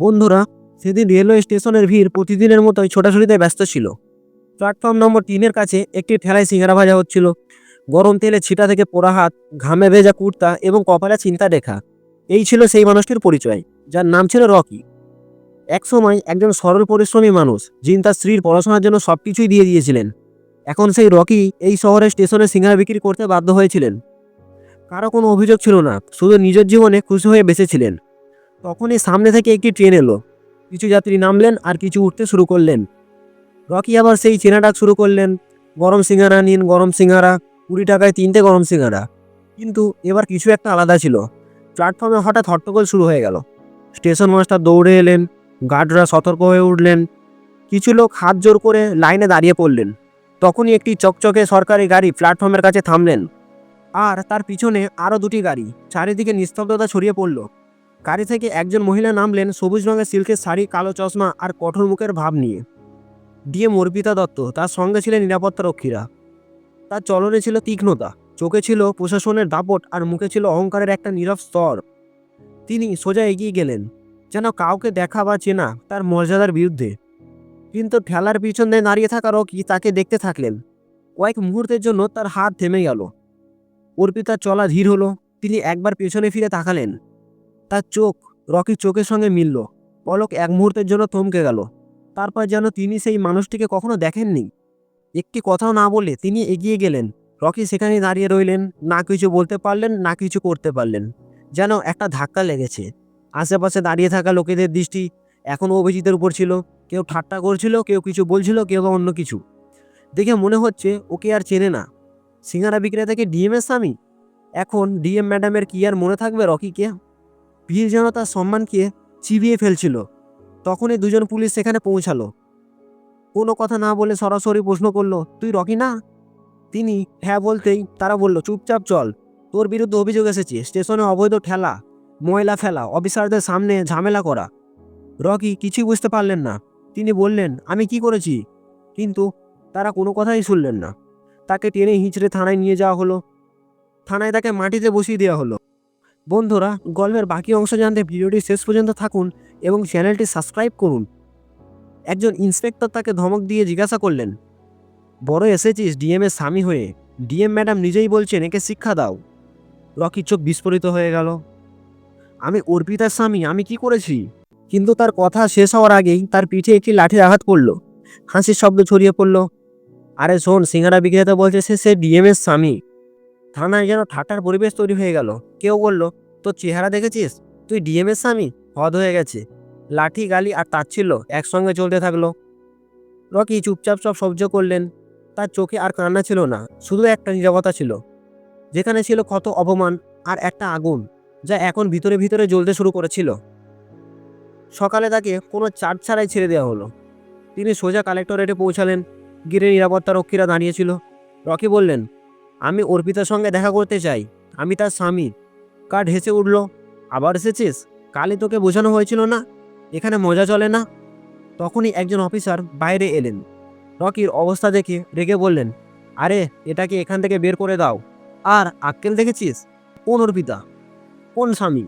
বন্ধুরা, সেদিন রেলওয়ে স্টেশনের ভিড় প্রতিদিনের মতোই ছোটাছুটিতে ব্যস্ত ছিল। প্ল্যাটফর্ম নম্বর তিনের কাছে একটি ঠেলায় সিঙ্গারা ভাজা হচ্ছিল। গরম তেলে ছিটা থেকে পোড়া হাত, ঘামে ভেজা কুর্তা এবং কপালে চিন্তা রেখা। এই ছিল সেই মানুষটির পরিচয়, যার নাম ছিল রকি। একসময় একজন সরল পরিশ্রমী মানুষ, যিনি তার স্ত্রীর পড়াশোনার জন্য সব কিছুই দিয়ে দিয়েছিলেন। এখন সেই রকি এই শহরের স্টেশনে সিঙ্গারা বিক্রি করতে বাধ্য হয়েছিলেন। কারও কোনো অভিযোগ ছিল না, শুধু নিজের জীবনে খুশি হয়ে বেঁচেছিলেন। তখনই সামনে থেকে একটি ট্রেন এলো। কিছু যাত্রী নামলেন আর কিছু উঠতে শুরু করলেন। রকি আবার সেই চেনা ডাক শুরু করলেন। গরম সিঙ্গারা নিন, গরম সিঙ্গারা, কুড়ি টাকায় তিনটে গরম সিঙ্গারা। কিন্তু এবার কিছু একটা আলাদা ছিল। প্ল্যাটফর্মে হঠাৎ হট্টগোল শুরু হয়ে গেল। স্টেশন মাস্টার দৌড়ে এলেন, গার্ডরা সতর্ক হয়ে উঠলেন। কিছু লোক হাত জোর করে লাইনে দাঁড়িয়ে পড়লেন। তখনই একটি চকচকে সরকারি গাড়ি প্ল্যাটফর্মের কাছে থামলেন। আর তার পিছনে আরও দুটি গাড়ি, চারিদিকে নিস্তব্ধতা ছড়িয়ে পড়ল। গাড়ি থেকে একজন মহিলা নামলেন সবুজ রঙের সিল্কের শাড়ি, কালো চশমা আর কঠোর মুখের ভাব নিয়ে। ডিএম অর্পিতা দত্ত তার সঙ্গে ছিলেন নিরাপত্তা রক্ষীরা। তার চলনে ছিল তীক্ষ্ণতা, চোখে ছিল প্রশাসনের দাপট আর মুখে ছিল অহংকারের একটা নীরব স্তর। তিনি সোজা এগিয়ে গেলেন, যেন কাউকে দেখা বা চেনা তার মর্যাদার বিরুদ্ধে। কিন্তু ঠেলার পিছনে দাঁড়িয়ে থাকা রকি তাকে দেখতে থাকলেন। কয়েক মুহূর্তের জন্য তার হাত থেমে গেল। অর্পিতার চলা ধীর হলো, তিনি একবার পেছনে ফিরে তাকালেন। তার চোখ রকির চোখের সঙ্গে মিলল। পলক এক মুহূর্তের জন্য থমকে গেল। তারপর যেন তিনি সেই মানুষটিকে কখনো দেখেননি। একটি কথাও না বলে তিনি এগিয়ে গেলেন। রকি সেখানে দাঁড়িয়ে রইলেন, না কিছু বলতে পারলেন, না কিছু করতে পারলেন। যেন একটা ধাক্কা লেগেছে। আশেপাশে দাঁড়িয়ে থাকা লোকেদের দৃষ্টি এখনও অভিজিতের উপর ছিল। কেউ ঠাট্টা করছিল, কেউ কিছু বলছিল, কেউ বা অন্য কিছু। দেখে মনে হচ্ছে ওকে আর চেনে না। সিঙ্গারা বিক্রেতাকে ডিএমের স্বামী? এখন ডিএম ম্যাডামের কি আর মনে থাকবে রকিকে? ভিড় যেন তার সম্মানকে চিবিয়ে ফেলছিল। তখনই দুজন পুলিশ সেখানে পৌঁছালো। কোনো কথা না বলে সরাসরি প্রশ্ন করল, তুই রকি না? তিনি হ্যাঁ বলতেই তারা বলল, চুপচাপ চল, তোর বিরুদ্ধে অভিযোগ এসেছে, স্টেশনে অবৈধ ঠেলা, ময়লা ফেলা, অফিসারদের সামনে ঝামেলা করা। রকি কিছুই বুঝতে পারলেন না। তিনি বললেন, আমি কি করেছি? কিন্তু তারা কোনো কথাই শুনলেন না। তাকে টেনে হিঁচড়ে থানায় নিয়ে যাওয়া হলো। থানায় তাকে মাটিতে বসিয়ে দেওয়া হলো। বন্ধুরা, গল্পের বাকি অংশ জানতে ভিডিওটি শেষ পর্যন্ত থাকুন এবং চ্যানেলটি সাবস্ক্রাইব করুন। একজন ইন্সপেক্টর তাকে ধমক দিয়ে জিজ্ঞাসা করলেন, বড় এসেছিস ডিএম এর স্বামী হয়ে। ডিএম ম্যাডাম নিজেই বলছেন একে শিক্ষা দাও। রকি চোখ বিস্ফোরিত হয়ে গেল। আমি অর্পিতার স্বামী, আমি কি করেছি? কিন্তু তার কথা শেষ হওয়ার আগেই তার পিঠে একটি লাঠির আঘাত পড়ল হাসির শব্দ ছড়িয়ে পড়ল। আরে শোন, সিঙ্গারা বিক্রেতা বলছে সে সে ডিএম এর স্বামী। থানায় যেন ঠাট্টার পরিবেশ তৈরি হয়ে গেল। কেউ বলল, তোর চেহারা দেখেছিস? তুই ডিএম এর স্বামী? হদ হয়ে গেছে। লাঠি, গালি আর তাচ্ছিল্য একসঙ্গে চলতে থাকল। রকি চুপচাপ সব সহ্য করলেন। তার চোখে আর কান্না ছিল না, শুধু একটা নীরবতা ছিল, যেখানে ছিল কত অপমান আর একটা আগুন, যা এখন ভিতরে ভিতরে জ্বলতে শুরু করেছিল। সকালে তাকে কোনো চার্জ ছাড়াই ছেড়ে দেওয়া হলো। তিনি সোজা কালেক্টরেটে পৌঁছালেন। গিরে নিরাপত্তা রক্ষীরা দাঁড়িয়েছিল রকি বললেন আমি অর্পিতার সঙ্গে দেখা করতে চাই। আমি তার স্বামী। কার্ড হেসে উঠল, আবার এসেছিস? কালই তোকে বোঝানো হয়েছিল না? এখানে মজা চলে না? তখনই একজন অফিসার বাইরে এলেন। রকির অবস্থা দেখে রেগে বললেন, আরে, এটাকে এখান থেকে বের করে দাও। আর আক্কেল দেখেছিস? কোন অর্পিতা? কোন স্বামী?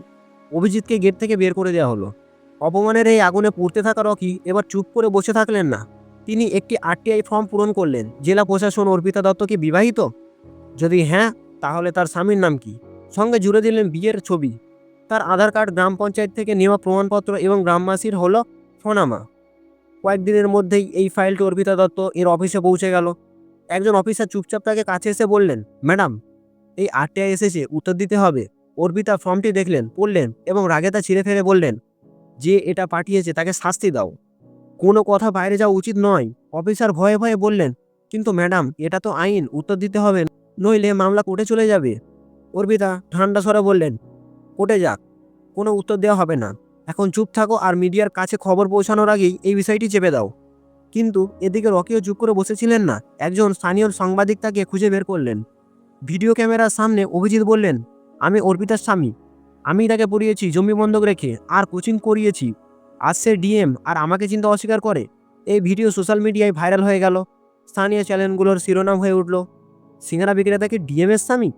অভিজিৎকে গেট থেকে বের করে দেওয়া হলো। অপমানের এই আগুনে পুড়তে থাকা রকি এবার চুপ করে বসে থাকলেন না। তিনি একটি আরটিআই ফর্ম পূরণ করলেন। জেলা প্রশাসন অর্পিতা দত্ত কি বিবাহিত? যদি হ্যাঁ তাহলে তার স্বামীর নাম কি? সঙ্গে জুড়ে দিলেন বিয়ের ছবি। তার আধার কার্ড গ্রাম পঞ্চায়েত থেকে নেওয়া প্রমাণপত্র এবং গ্রামবাসীর হলো ফোনামা কয়েকদিনের মধ্যেই এই ফাইলটি অর্পিতা দত্ত এর অফিসে পৌঁছে গেল। একজন অফিসার চুপচাপ তাকে কাছে এসে বললেন, ম্যাডাম, এই আরটিআই এসেছে, উত্তর দিতে হবে। অর্পিতা ফর্মটি দেখলেন, পড়লেন এবং রাগে তা ছিঁড়ে ফেলে বললেন, যে এটা পাঠিয়েছে তাকে শাস্তি দাও। কোনো কথা বাইরে যাওয়া উচিত নয়। অফিসার ভয়ে ভয়ে বললেন, কিন্তু ম্যাডাম, এটা তো আইন, উত্তর দিতে হবে। নইলে মামলা কোর্টে চলে যাবে। অর্পিতা ঠান্ডা স্বরে বললেন, কোর্টে যাক, কোনো উত্তর দেওয়া হবে না। এখন চুপ থাকো আর মিডিয়ার কাছে খবর পৌঁছানোর আগেই এই বিষয়টি চেপে দাও। কিন্তু এদিকে রকিও চুপ করে বসেছিলেন না। একজন স্থানীয় সাংবাদিক তাকে খুঁজে বের করলেন। ভিডিও ক্যামেরার সামনে অভিজিৎ বললেন, আমি অর্পিতার স্বামী। আমি তাকে পড়িয়েছি, জমি বন্ধক রেখে, আর কোচিং করিয়েছি। আজ সে ডিএম আর আমাকে চিন্তা অস্বীকার করে। এই ভিডিও সোশ্যাল মিডিয়ায় ভাইরাল হয়ে গেল। স্থানীয় চ্যানেলগুলোর শিরোনাম হয়ে উঠল। সিঙ্গারা বিক্রেতাকে ডিএমের স্বামী?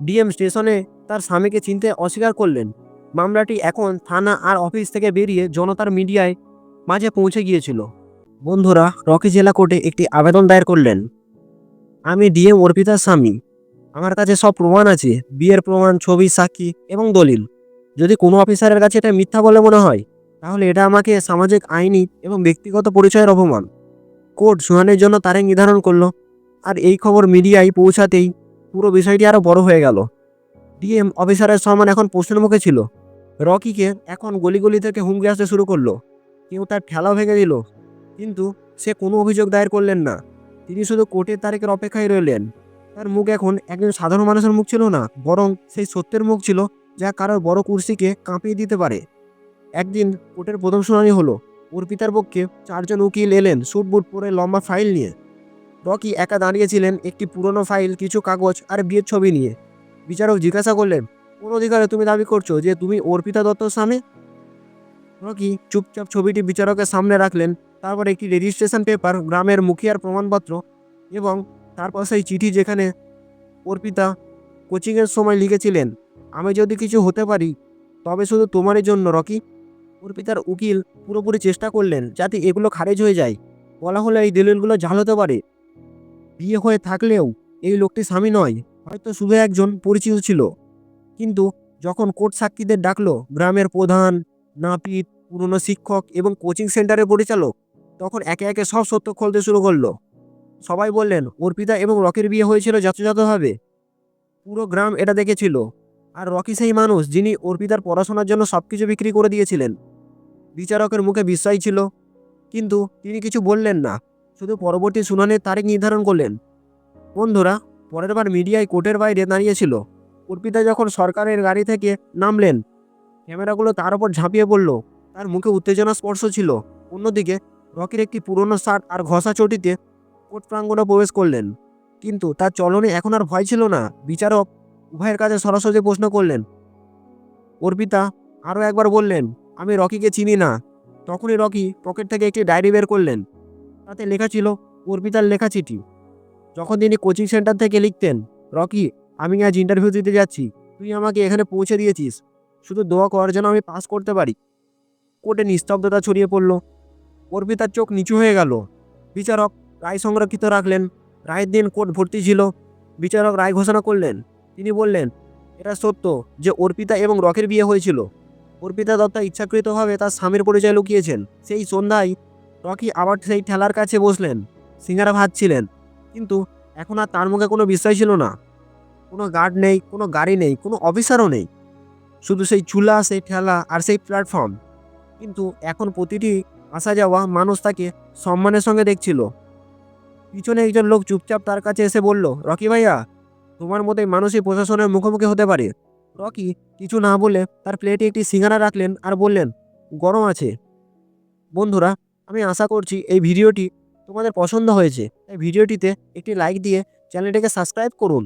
ডিএম স্টেশনে তার স্বামীকে চিনতে অস্বীকার করলেন। মামলাটি এখন থানা আর অফিস থেকে বেরিয়ে জনতার মিডিয়ায় মাঝে পৌঁছে গিয়েছিল। বন্ধুরা, রকি জেলা কোর্টে একটি আবেদন দায়ের করলেন। আমি ডিএম অর্পিতার স্বামী। আমার কাছে সব প্রমাণ আছে। বিয়ের প্রমাণ, ছবি, সাক্ষী এবং দলিল। যদি কোনো অফিসারের কাছে এটা মিথ্যা বলে মনে হয়, তাহলে এটা আমাকে সামাজিক আইনি এবং ব্যক্তিগত পরিচয়ের অপমান। কোর্ট শুনানির জন্য তারিখ নির্ধারণ করল। আর এই খবর মিডিয়ায় পৌঁছাতেই পুরো বিষয়টি আরও বড় হয়ে গেল। ডিএম অফিসারের সম্মান এখন প্রশ্নের মুখে ছিল। রকিকে এখন গলি গলি থেকে হুমকি আসতে শুরু করল। কেউ তার ঠেলাও ভেঙে দিল। কিন্তু সে কোনো অভিযোগ দায়ের করলেন না। তিনি শুধু কোর্টের তারিখের অপেক্ষায় রইলেন। তার মুখ এখন একজন সাধারণ মানুষের মুখ ছিল না, বরং সেই সত্যের মুখ ছিল যা কারোর বড় কুর্সিকে কাঁপিয়ে দিতে পারে। একদিন কোর্টের প্রথম শুনানি হলো। অর্পিতার পক্ষে চারজন উকিল এলেন স্যুট বুট পরে লম্বা ফাইল নিয়ে। রকি একা দাঁড়িয়েছিলেন একটি পুরনো ফাইল, কিছু কাগজ আর বিয়ের ছবি নিয়ে। বিচারক জিজ্ঞাসা করলেন, কোন অধিকারে তুমি দাবি করছ যে তুমি অর্পিতা দত্তর স্বামী? রকি চুপচাপ ছবিটি বিচারকের সামনে রাখলেন, তারপর একটি রেজিস্ট্রেশন পেপার গ্রামের মুখিয়ার প্রমাণপত্র এবং তারপর সেই চিঠি যেখানে অর্পিতা কোচিংয়ের সময় লিখেছিলেন, আমি যদি কিছু হতে পারি, তবে শুধু তোমারই জন্য, রকি। অর্পিতার উকিল পুরোপুরি চেষ্টা করলেন যাতে এগুলো খারিজ হয়ে যায়। বলা হলো এই দলিলগুলো জাল হতে পারে। বিয়ে হয়ে থাকলেও এই লোকটি স্বামী নয়, হয়তো শুধু একজন পরিচিত ছিল। কিন্তু যখন কোর্ট সাক্ষীদের ডাকলো গ্রামের প্রধান, নাপিত, পুরনো শিক্ষক এবং কোচিং সেন্টারের পরিচালক, তখন একে একে সব সত্য খুলতে শুরু করল। সবাই বললেন অর্পিতা এবং রকির বিয়ে হয়েছিল যথাযথভাবে পুরো গ্রাম এটা দেখেছিল। আর রকি সেই মানুষ যিনি অর্পিতার পড়াশোনার জন্য সব কিছু বিক্রি করে দিয়েছিলেন। বিচারকের মুখে বিস্ময় ছিল। কিন্তু তিনি কিছু বললেন না। শুধু পরবর্তী শুনানির তারিখ নির্ধারণ করলেন। বন্ধুরা, পরের বার মিডিয়ায় কোর্টের বাইরে দাঁড়িয়েছিল। অর্পিতা যখন সরকারের গাড়ি থেকে নামলেন, ক্যামেরাগুলো তার উপর ঝাঁপিয়ে পড়ল। তার মুখে উত্তেজনা স্পর্শ ছিল। অন্যদিকে, রকির একটি পুরনো শার্ট আর ঘষা চটিতে কোর্ট প্রাঙ্গণে প্রবেশ করলেন। কিন্তু তার চলনে এখন আর ভয় ছিল না। বিচারক উভয়ের কাছে সরাসরি প্রশ্ন করলেন। অর্পিতা আরও একবার বললেন, আমি রকিকে চিনি না। তখনই রকি পকেট থেকে একটি ডায়েরি বের করলেন। তাতে লেখা ছিল, অর্পিতার লেখা চিঠি। যখন তিনি কোচিং সেন্টার থেকে লিখতেন, রকি, আমি আজ ইন্টারভিউ দিতে যাচ্ছি। তুই আমাকে এখানে পৌঁছে দিয়েছিস। শুধু দোয়া করার জন্য আমি পাস করতে পারি। কোর্টে নিস্তব্ধতা ছড়িয়ে পড়ল। অর্পিতার চোখ নিচু হয়ে গেল। বিচারক রায় সংরক্ষিত রাখলেন। রায়ের দিন কোর্ট ভর্তি ছিল। বিচারক রায় ঘোষণা করলেন। তিনি বললেন, এটা সত্য যে অর্পিতা এবং রকের বিয়ে হয়েছিল। অর্পিতা দত্তা ইচ্ছাকৃতভাবে তার স্বামীর পরিচয় লুকিয়েছেন। সেই সন্ধ্যায় রকি আবার সেই ঠেলার কাছে বসলেন? সিঙ্গারা ভাজছিলেন। কিন্তু এখন আর তার মুখে কোনো বিশ্বাস ছিল না। কোনো গার্ড নেই, কোনো গাড়ি নেই, কোনো অফিসারও নেই। শুধু সেই চুলা, সেই ঠেলা আর সেই প্ল্যাটফর্ম কিন্তু এখন প্রতিটি আসা যাওয়া মানুষ তাকে সম্মানের সঙ্গে দেখছিল। পিছনে একজন লোক চুপচাপ তার কাছে এসে বলল, রকি ভাইয়া, তোমার মতো মানুষই প্রশাসনের মুখোমুখি হতে পারে? রকি কিছু না বলে তার প্লেটে একটি সিঙ্গারা রাখলেন আর বললেন, গরম আছে। বন্ধুরা আমি আশা করছি এই ভিডিওটি তোমাদের পছন্দ হয়েছে। তাই ভিডিওটিতে একটি লাইক দিয়ে চ্যানেলটিকে সাবস্ক্রাইব করুন।